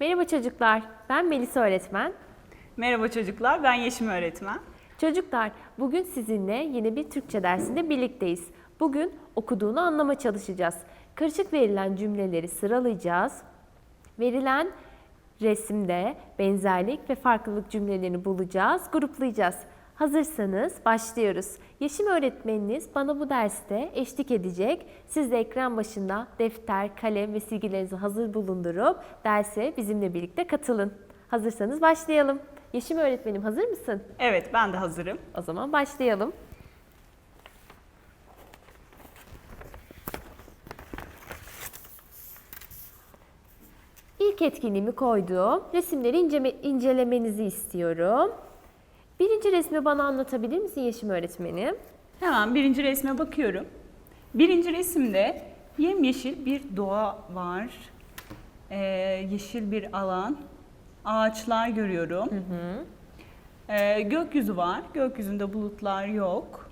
Merhaba çocuklar, ben Melisa öğretmen. Merhaba çocuklar, ben Yeşim öğretmen. Çocuklar, bugün sizinle yeni bir Türkçe dersinde birlikteyiz. Bugün okuduğunu anlama çalışacağız. Karışık verilen cümleleri sıralayacağız. Verilen resimde benzerlik ve farklılık cümlelerini bulacağız, gruplayacağız. Hazırsanız başlıyoruz. Yeşim öğretmeniniz bana bu derste eşlik edecek. Siz de ekran başında defter, kalem ve silgilerinizi hazır bulundurup derse bizimle birlikte katılın. Hazırsanız başlayalım. Yeşim öğretmenim hazır mısın? Evet, ben de hazırım. O zaman başlayalım. İlk etkinliğimi koydum. Resimleri inceme- incelemenizi istiyorum. Birinci resmi bana anlatabilir misin Yeşim öğretmenim? Hemen birinci resme bakıyorum. Birinci resimde yemyeşil bir doğa var. Ee, yeşil bir alan. Ağaçlar görüyorum. Ee, gökyüzü var. Gökyüzünde bulutlar yok.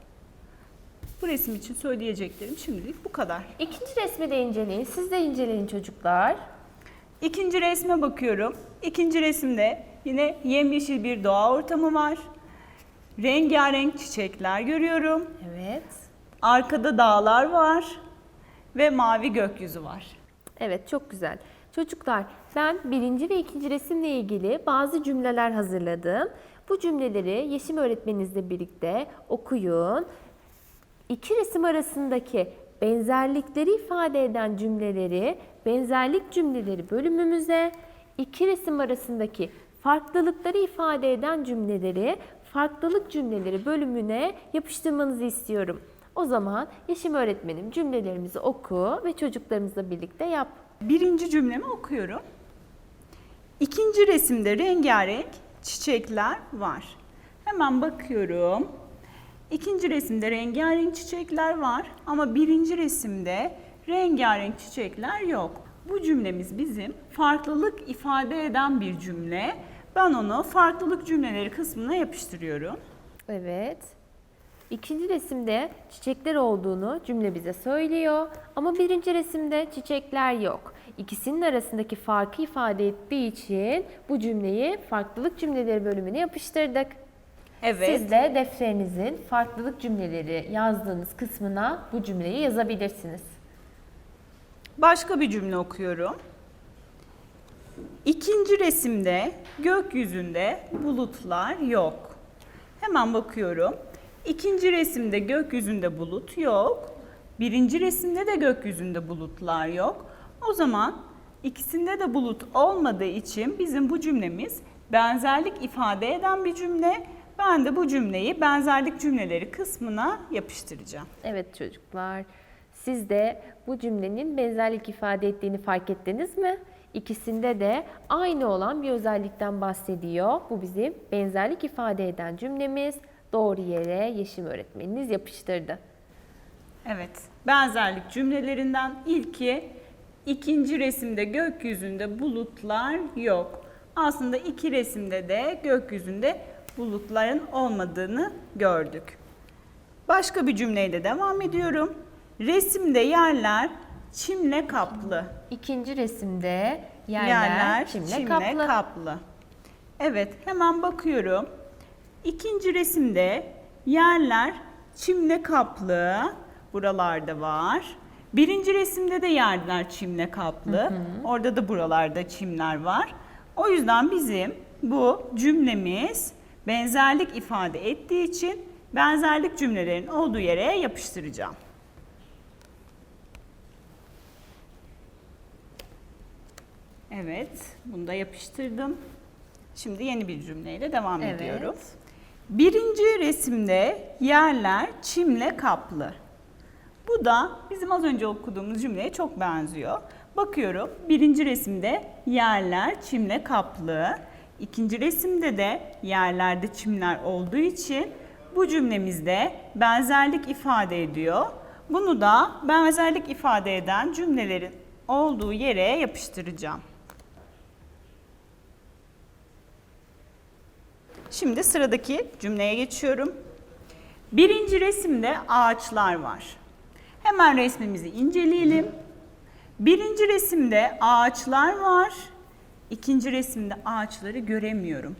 Bu resim için söyleyeceklerim şimdilik bu kadar. İkinci resmi de inceleyin. Siz de inceleyin çocuklar. İkinci resme bakıyorum. İkinci resimde yine yemyeşil bir doğa ortamı var. Rengarenk çiçekler görüyorum. Evet. Arkada dağlar var ve mavi gökyüzü var. Evet çok güzel. Çocuklar ben birinci ve ikinci resimle ilgili bazı cümleler hazırladım. Bu cümleleri Yeşim öğretmeninizle birlikte okuyun. İki resim arasındaki benzerlikleri ifade eden cümleleri benzerlik cümleleri bölümümüze, iki resim arasındaki farklılıkları ifade eden cümleleri farklılık cümleleri bölümüne yapıştırmanızı istiyorum. O zaman Yeşim öğretmenim cümlelerimizi oku ve çocuklarımızla birlikte yap. Birinci cümlemi okuyorum. İkinci resimde rengarenk çiçekler var. Hemen bakıyorum. İkinci resimde rengarenk çiçekler var ama birinci resimde rengarenk çiçekler yok. Bu cümlemiz bizim farklılık ifade eden bir cümle. Ben onu farklılık cümleleri kısmına yapıştırıyorum. Evet. İkinci resimde çiçekler olduğunu cümle bize söylüyor ama birinci resimde çiçekler yok. İkisinin arasındaki farkı ifade ettiği için bu cümleyi farklılık cümleleri bölümüne yapıştırdık. Evet. Siz de defterinizin farklılık cümleleri yazdığınız kısmına bu cümleyi yazabilirsiniz. Başka bir cümle okuyorum. İkinci resimde gökyüzünde bulutlar yok. Hemen bakıyorum. İkinci resimde gökyüzünde bulut yok. Birinci resimde de gökyüzünde bulutlar yok. O zaman ikisinde de bulut olmadığı için bizim bu cümlemiz benzerlik ifade eden bir cümle. Ben de bu cümleyi benzerlik cümleleri kısmına yapıştıracağım. Evet çocuklar, siz de bu cümlenin benzerlik ifade ettiğini fark ettiniz mi? İkisinde de aynı olan bir özellikten bahsediyor. Bu bizim benzerlik ifade eden cümlemiz. Doğru yere Yeşim öğretmeniniz yapıştırdı. Evet, benzerlik cümlelerinden ilki ikinci resimde gökyüzünde bulutlar yok. Aslında iki resimde de gökyüzünde bulutların olmadığını gördük. Başka bir cümleyle devam ediyorum. Resimde yerler çimle kaplı. İkinci resimde yerler, çimle, kaplı. kaplı. Evet, hemen bakıyorum. İkinci resimde yerler çimle kaplı. Buralarda var. Birinci resimde de yerler çimle kaplı. Orada da buralarda çimler var. O yüzden bizim bu cümlemiz benzerlik ifade ettiği için benzerlik cümlelerin olduğu yere yapıştıracağım. Evet, bunu da yapıştırdım. Şimdi yeni bir cümleyle devam Evet. ediyorum. Birinci resimde yerler çimle kaplı. Bu da bizim az önce okuduğumuz cümleye çok benziyor. Bakıyorum birinci resimde yerler çimle kaplı. İkinci resimde de yerlerde çimler olduğu için bu cümlemizde benzerlik ifade ediyor. Bunu da benzerlik ifade eden cümlelerin olduğu yere yapıştıracağım. Şimdi sıradaki cümleye geçiyorum. Birinci resimde ağaçlar var. Hemen resmimizi inceleyelim. Birinci resimde ağaçlar var. ikinci resimde ağaçları göremiyorum.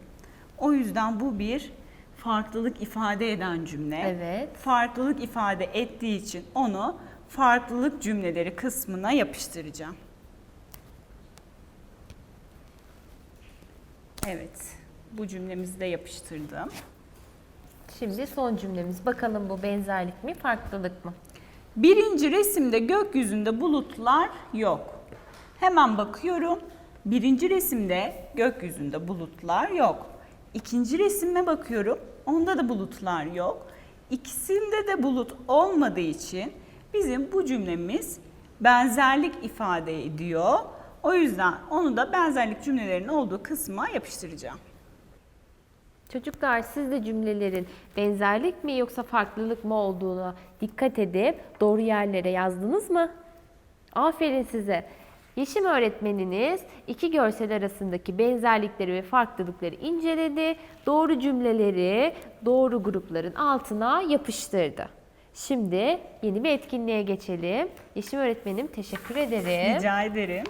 O yüzden bu bir farklılık ifade eden cümle. Evet. Farklılık ifade ettiği için onu farklılık cümleleri kısmına yapıştıracağım. Evet, bu cümlemizi de yapıştırdım. Şimdi son cümlemiz. Bakalım bu benzerlik mi, farklılık mı? Birinci resimde gökyüzünde bulutlar yok. Hemen bakıyorum. Birinci resimde gökyüzünde bulutlar yok. İkinci resime bakıyorum. Onda da bulutlar yok. İkisinde de bulut olmadığı için bizim bu cümlemiz benzerlik ifade ediyor. O yüzden onu da benzerlik cümlelerinin olduğu kısma yapıştıracağım. Çocuklar siz de cümlelerin benzerlik mi yoksa farklılık mı olduğuna dikkat edip doğru yerlere yazdınız mı? Aferin size. Yeşim öğretmeniniz iki görsel arasındaki benzerlikleri ve farklılıkları inceledi. Doğru cümleleri doğru grupların altına yapıştırdı. Şimdi yeni bir etkinliğe geçelim. Yeşim öğretmenim teşekkür ederim. Rica ederim.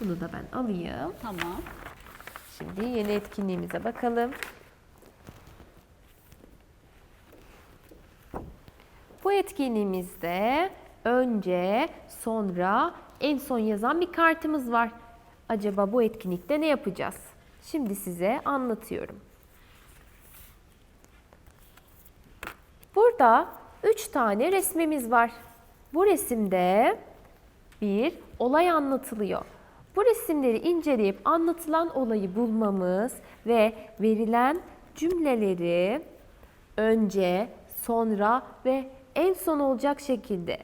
Bunu da ben alayım. Tamam. Şimdi yeni etkinliğimize bakalım. Bu etkinliğimizde önce, sonra, en son yazan bir kartımız var. Acaba bu etkinlikte ne yapacağız? Şimdi size anlatıyorum. Burada üç tane resmimiz var. Bu resimde bir olay anlatılıyor. Bu resimleri inceleyip anlatılan olayı bulmamız ve verilen cümleleri önce, sonra ve en son olacak şekilde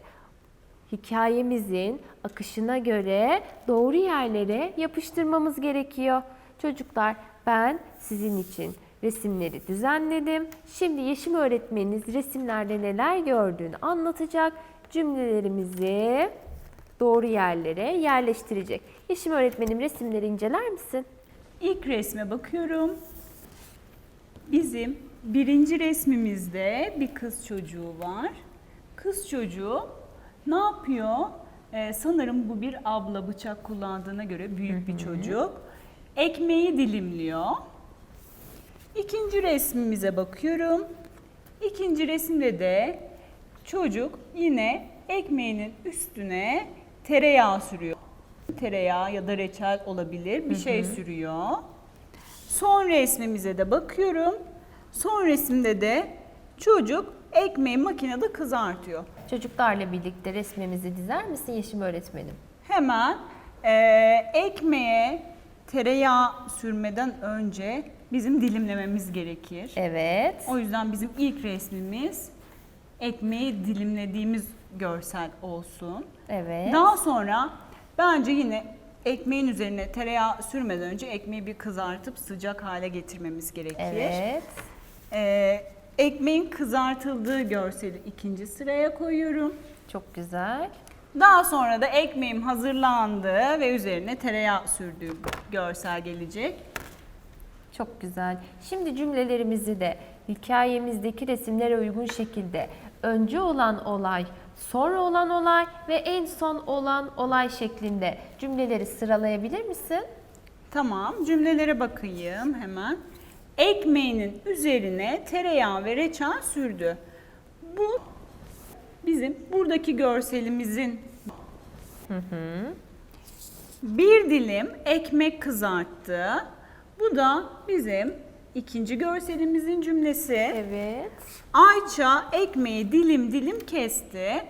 hikayemizin akışına göre doğru yerlere yapıştırmamız gerekiyor. Çocuklar ben sizin için resimleri düzenledim. Şimdi Yeşim öğretmeniniz resimlerde neler gördüğünü anlatacak. Cümlelerimizi doğru yerlere yerleştirecek. Yeşim öğretmenim resimleri inceler misin? İlk resme bakıyorum. Bizim birinci resmimizde bir kız çocuğu var. Kız çocuğu ne yapıyor? Ee, sanırım bu bir abla bıçak kullandığına göre büyük bir çocuk. Ekmeği dilimliyor. İkinci resmimize bakıyorum. İkinci resimde de çocuk yine ekmeğinin üstüne tereyağı sürüyor. Tereyağı ya da reçel olabilir bir şey sürüyor. Son resmimize de bakıyorum. Son resimde de çocuk ekmeği makinede kızartıyor. Çocuklarla birlikte resmimizi dizer misin Yeşim öğretmenim? Hemen eee, ekmeğe tereyağı sürmeden önce bizim dilimlememiz gerekir. Evet. O yüzden bizim ilk resmimiz ekmeği dilimlediğimiz görsel olsun. Evet. Daha sonra bence yine ekmeğin üzerine tereyağı sürmeden önce ekmeği bir kızartıp sıcak hale getirmemiz gerekir. Evet. Ee, ekmeğin kızartıldığı görseli ikinci sıraya koyuyorum. Çok güzel. Daha sonra da ekmeğim hazırlandı ve üzerine tereyağı sürdüğü görsel gelecek. Çok güzel. Şimdi cümlelerimizi de hikayemizdeki resimlere uygun şekilde önce olan olay, sonra olan olay ve en son olan olay şeklinde cümleleri sıralayabilir misin? Tamam, cümlelere bakayım hemen. Ekmeğinin üzerine tereyağı ve reçel sürdü. Bu bizim buradaki görselimizin bir dilim ekmek kızarttı. Bu da bizim ikinci görselimizin cümlesi. Evet. Ayça ekmeği dilim dilim kesti.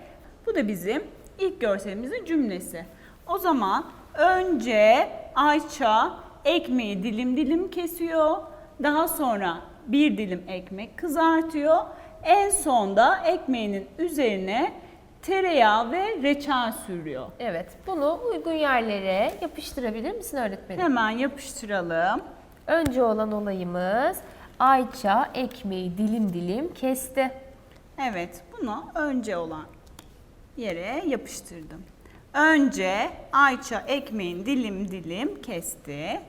Bu da bizim ilk görselimizin cümlesi. O zaman önce Ayça ekmeği dilim dilim kesiyor. Daha sonra bir dilim ekmek kızartıyor. En sonda ekmeğinin üzerine tereyağı ve reçel sürüyor. Evet. Bunu uygun yerlere yapıştırabilir misin öğretmenim? Hemen yapıştıralım. Önce olan olayımız Ayça ekmeği dilim dilim kesti. Evet, bunu önce olan yere yapıştırdım. Önce Ayça ekmeğin dilim dilim kesti.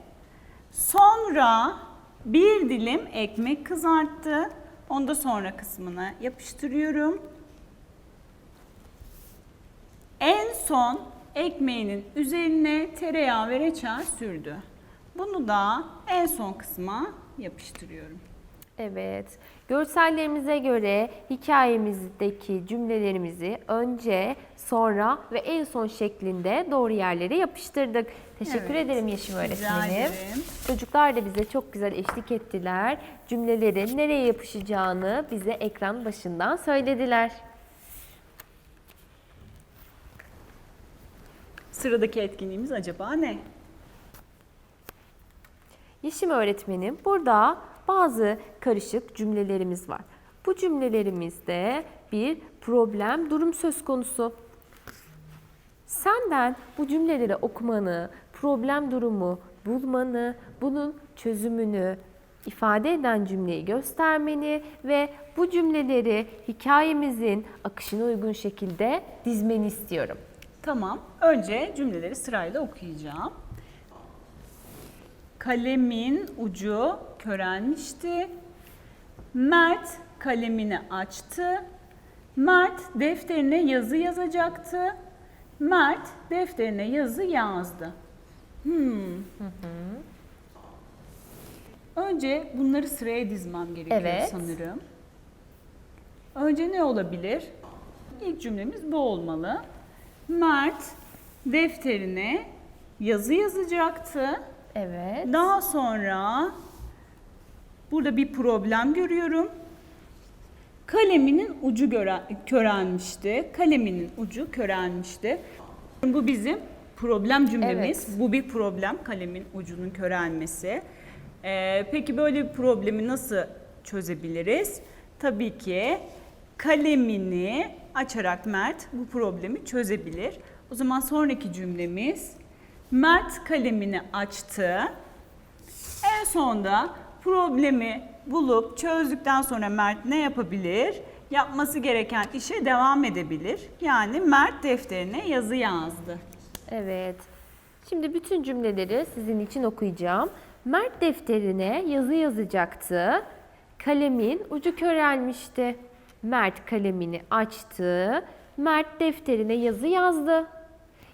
Sonra bir dilim ekmek kızarttı. Onu da sonra kısmına yapıştırıyorum. En son ekmeğinin üzerine tereyağı ve reçel sürdü. Bunu da en son kısma yapıştırıyorum. Evet. Görsellerimize göre hikayemizdeki cümlelerimizi önce, sonra ve en son şeklinde doğru yerlere yapıştırdık. Teşekkür Evet. ederim Yeşim öğretmenim. Çocuklar da bize çok güzel eşlik ettiler. Cümlelerin nereye yapışacağını bize ekran başından söylediler. Sıradaki etkinliğimiz acaba ne? Yeşim öğretmenim burada bazı karışık cümlelerimiz var. Bu cümlelerimizde bir problem, durum söz konusu. Senden bu cümleleri okumanı, problem durumu bulmanı, bunun çözümünü ifade eden cümleyi göstermeni ve bu cümleleri hikayemizin akışına uygun şekilde dizmeni istiyorum. Tamam. Önce cümleleri sırayla okuyacağım. Kalemin ucu körelmişti. Mert kalemini açtı. Mert defterine yazı yazacaktı. Mert defterine yazı yazdı. Hmm. Önce bunları sıraya dizmem gerekiyor Evet. sanırım. Önce ne olabilir? İlk cümlemiz bu olmalı. Mert defterine yazı yazacaktı. Evet. Daha sonra burada bir problem görüyorum. Kaleminin ucu göre, körelmişti. Kaleminin ucu körelmişti. Bu bizim problem cümlemiz. Evet. Bu bir problem kalemin ucunun körelmesi. Ee, peki böyle bir problemi nasıl çözebiliriz? Tabii ki kalemini açarak Mert bu problemi çözebilir. O zaman sonraki cümlemiz Mert kalemini açtı. En sonda problemi bulup çözdükten sonra Mert ne yapabilir? Yapması gereken işe devam edebilir. Yani Mert defterine yazı yazdı. Evet. Şimdi bütün cümleleri sizin için okuyacağım. Mert defterine yazı yazacaktı. Kalemin ucu körelmişti. Mert kalemini açtı. Mert defterine yazı yazdı.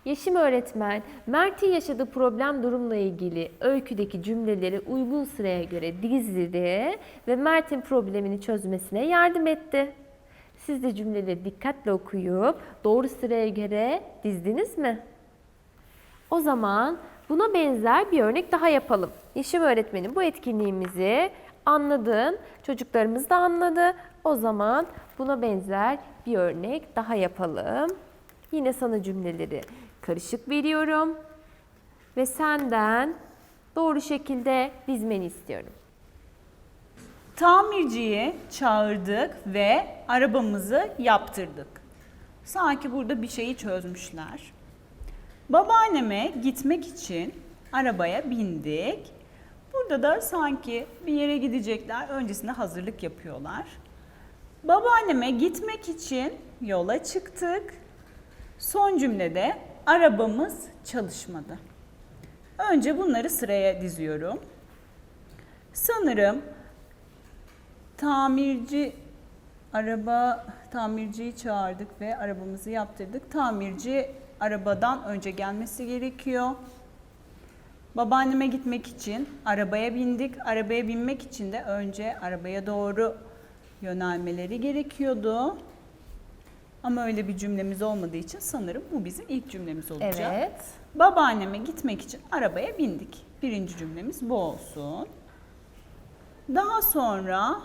Yeşim öğretmen, Mert'in yaşadığı problem durumla ilgili öyküdeki cümleleri uygun sıraya göre dizdi ve Mert'in problemini çözmesine yardım etti. Siz de cümleleri dikkatle okuyup doğru sıraya göre dizdiniz mi? O zaman buna benzer bir örnek daha yapalım. Yeşim öğretmenim bu etkinliğimizi anladın, çocuklarımız da anladı. O zaman buna benzer bir örnek daha yapalım. Yine sana cümleleri karışık veriyorum ve senden doğru şekilde dizmeni istiyorum. Tamirciyi çağırdık ve arabamızı yaptırdık. Sanki burada bir şeyi çözmüşler. Babaanneme gitmek için arabaya bindik. Burada da sanki bir yere gidecekler. Öncesinde hazırlık yapıyorlar. Babaanneme gitmek için yola çıktık. Son cümlede arabamız çalışmadı. Önce bunları sıraya diziyorum. Sanırım tamirci araba tamirciyi çağırdık ve arabamızı yaptırdık. Tamirci arabadan önce gelmesi gerekiyor. Babaanneme gitmek için arabaya bindik. Arabaya binmek için de önce arabaya doğru yönelmeleri gerekiyordu. Ama öyle bir cümlemiz olmadığı için sanırım bu bizim ilk cümlemiz olacak. Evet. Babaanneme gitmek için arabaya bindik. Birinci cümlemiz bu olsun. Daha sonra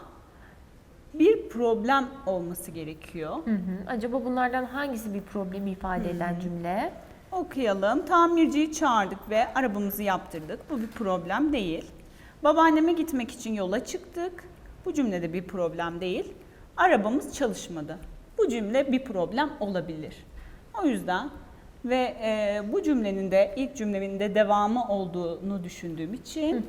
bir problem olması gerekiyor. Hı hı. Acaba bunlardan hangisi bir problemi ifade eden cümle? Okuyalım. Tamirciyi çağırdık ve arabamızı yaptırdık. Bu bir problem değil. Babaanneme gitmek için yola çıktık. Bu cümlede bir problem değil. Arabamız çalışmadı. Bu cümle bir problem olabilir. O yüzden ve e, bu cümlenin de ilk cümlenin de devamı olduğunu düşündüğüm için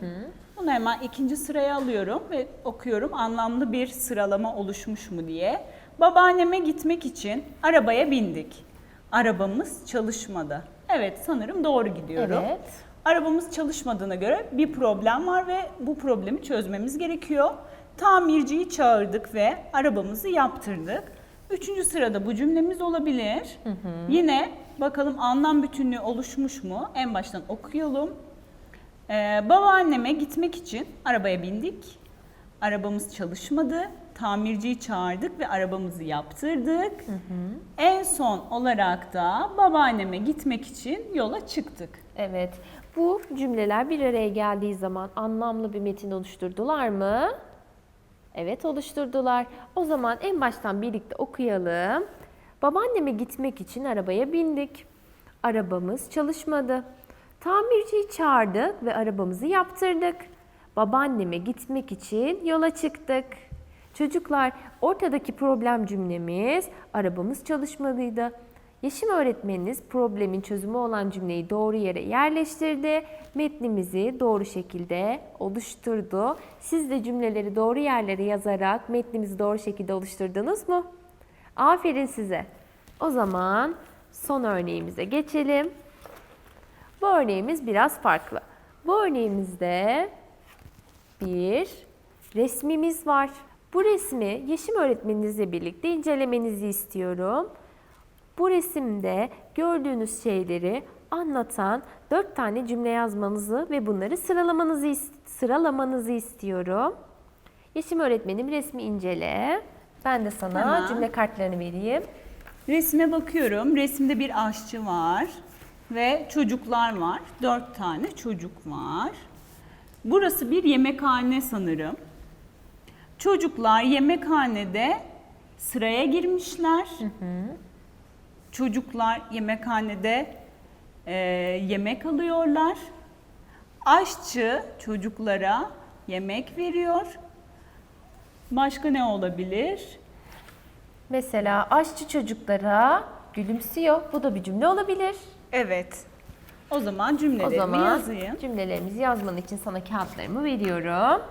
bunu hemen ikinci sıraya alıyorum ve okuyorum anlamlı bir sıralama oluşmuş mu diye. Babaanneme gitmek için arabaya bindik. Arabamız çalışmadı. Evet sanırım doğru gidiyorum. Evet. Arabamız çalışmadığına göre bir problem var ve bu problemi çözmemiz gerekiyor. Tamirciyi çağırdık ve arabamızı yaptırdık. Üçüncü sırada bu cümlemiz olabilir. Yine bakalım anlam bütünlüğü oluşmuş mu? En baştan okuyalım. Ee, babaanneme gitmek için arabaya bindik. Arabamız çalışmadı. Tamirciyi çağırdık ve arabamızı yaptırdık. En son olarak da babaanneme gitmek için yola çıktık. Evet. Bu cümleler bir araya geldiği zaman anlamlı bir metin oluşturdular mı? Evet oluşturdular. O zaman en baştan birlikte okuyalım. Babaanneme gitmek için arabaya bindik. Arabamız çalışmadı. Tamirciyi çağırdık ve arabamızı yaptırdık. Babaanneme gitmek için yola çıktık. Çocuklar, ortadaki problem cümlemiz arabamız çalışmalıydı. Yeşim öğretmeniniz problemin çözümü olan cümleyi doğru yere yerleştirdi. Metnimizi doğru şekilde oluşturdu. Siz de cümleleri doğru yerlere yazarak metnimizi doğru şekilde oluşturdunuz mu? Aferin size. O zaman son örneğimize geçelim. Bu örneğimiz biraz farklı. Bu örneğimizde bir resmimiz var. Bu resmi Yeşim öğretmeninizle birlikte incelemenizi istiyorum. Bu resimde gördüğünüz şeyleri anlatan dört tane cümle yazmanızı ve bunları sıralamanızı sıralamanızı istiyorum. Yeşim öğretmenim resmi incele. Ben de sana Tamam. cümle kartlarını vereyim. Resme bakıyorum. Resimde bir aşçı var ve çocuklar var. Dört tane çocuk var. Burası bir yemekhane sanırım. Çocuklar yemekhanede sıraya girmişler. Çocuklar yemekhanede e, yemek alıyorlar. Aşçı çocuklara yemek veriyor. Başka ne olabilir? Mesela aşçı çocuklara gülümsüyor. Bu da bir cümle olabilir. Evet. O zaman O cümlelerimi zaman yazayım. cümlelerimizi yazman için sana kağıtlarımı veriyorum.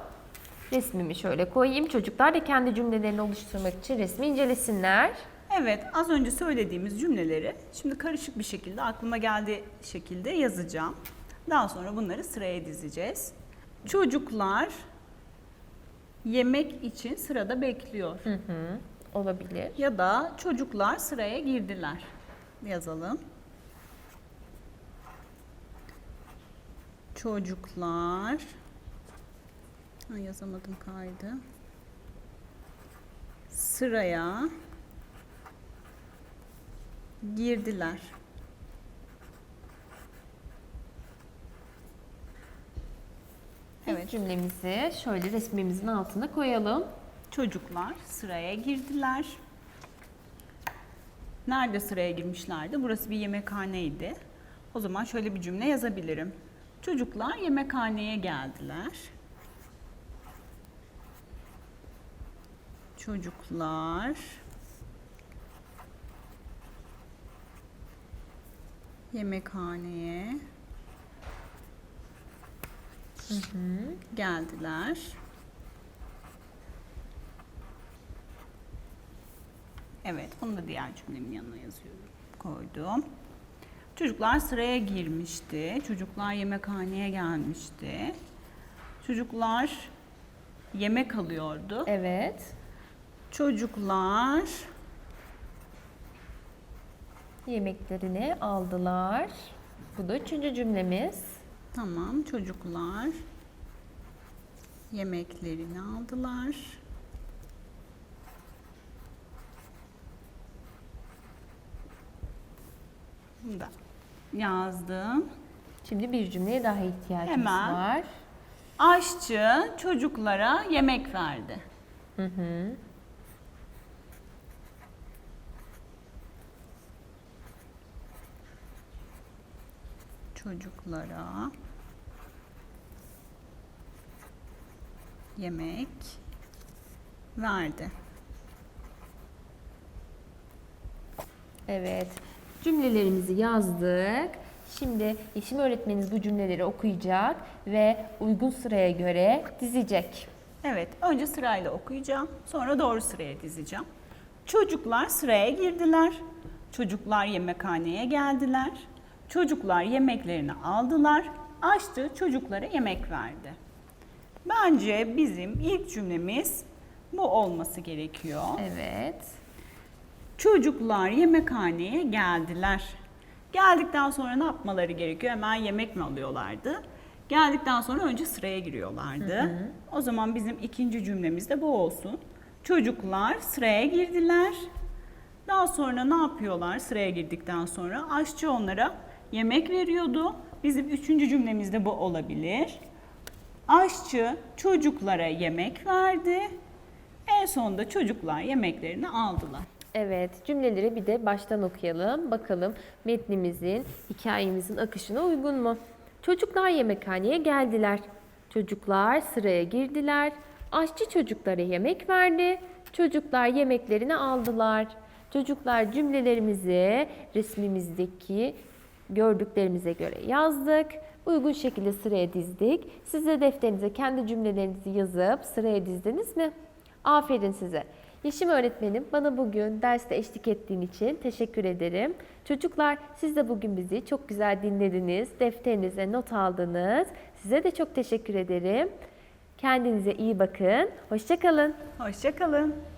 Resmimi şöyle koyayım. Çocuklar da kendi cümlelerini oluşturmak için resmi incelesinler. Evet, az önce söylediğimiz cümleleri şimdi karışık bir şekilde aklıma geldiği şekilde yazacağım. Daha sonra bunları sıraya dizeceğiz. Çocuklar yemek için sırada bekliyor. Olabilir. Ya da çocuklar sıraya girdiler. Yazalım. Çocuklar Ay, yazamadım kaydı. Sıraya girdiler. Evet. Evet. Cümlemizi şöyle resmimizin altına koyalım. Çocuklar sıraya girdiler. Nerede sıraya girmişlerdi? Burası bir yemekhaneydi. O zaman şöyle bir cümle yazabilirim. Çocuklar yemekhaneye geldiler. Çocuklar yemekhaneye geldiler. Evet, onu da diğer cümlemin yanına yazıyorum. Koydum. Çocuklar sıraya girmişti. Çocuklar yemekhaneye gelmişti. Çocuklar yemek alıyordu. Evet. Çocuklar Yemeklerini aldılar. Bu da üçüncü cümlemiz. tamam çocuklar yemeklerini aldılar. Bunu da yazdım. Şimdi bir cümleye daha ihtiyacımız Hemen. var. Aşçı çocuklara yemek verdi. Hı hı. Çocuklara yemek verdi. Evet. Cümlelerimizi yazdık. Şimdi Yeşim öğretmeniniz bu cümleleri okuyacak ve uygun sıraya göre dizecek. Evet, önce sırayla okuyacağım. Sonra doğru sıraya dizeceğim. Çocuklar sıraya girdiler. Çocuklar yemekhaneye geldiler. Çocuklar yemeklerini aldılar. Aşçı çocuklara yemek verdi. Bence bizim ilk cümlemiz bu olması gerekiyor. Evet. Çocuklar yemekhaneye geldiler. Geldikten sonra ne yapmaları gerekiyor? Hemen yemek mi alıyorlardı? Geldikten sonra önce sıraya giriyorlardı. O zaman bizim ikinci cümlemiz de bu olsun. Çocuklar sıraya girdiler. Daha sonra ne yapıyorlar sıraya girdikten sonra? Aşçı onlara yemek veriyordu. Bizim üçüncü cümlemiz de bu olabilir. Aşçı çocuklara yemek verdi. En sonunda çocuklar yemeklerini aldılar. Evet, cümleleri bir de baştan okuyalım. Bakalım metnimizin, hikayemizin akışına uygun mu? Çocuklar yemekhaneye geldiler. Çocuklar sıraya girdiler. Aşçı çocuklara yemek verdi. Çocuklar yemeklerini aldılar. Çocuklar cümlelerimizi resmimizdeki gördüklerimize göre yazdık. Uygun şekilde sıraya dizdik. Siz de defterinize kendi cümlelerinizi yazıp sıraya dizdiniz mi? Aferin size. Yeşim öğretmenim bana bugün derste eşlik ettiğin için teşekkür ederim. Çocuklar siz de bugün bizi çok güzel dinlediniz. Defterinize not aldınız. Size de çok teşekkür ederim. Kendinize iyi bakın. Hoşçakalın. Hoşçakalın.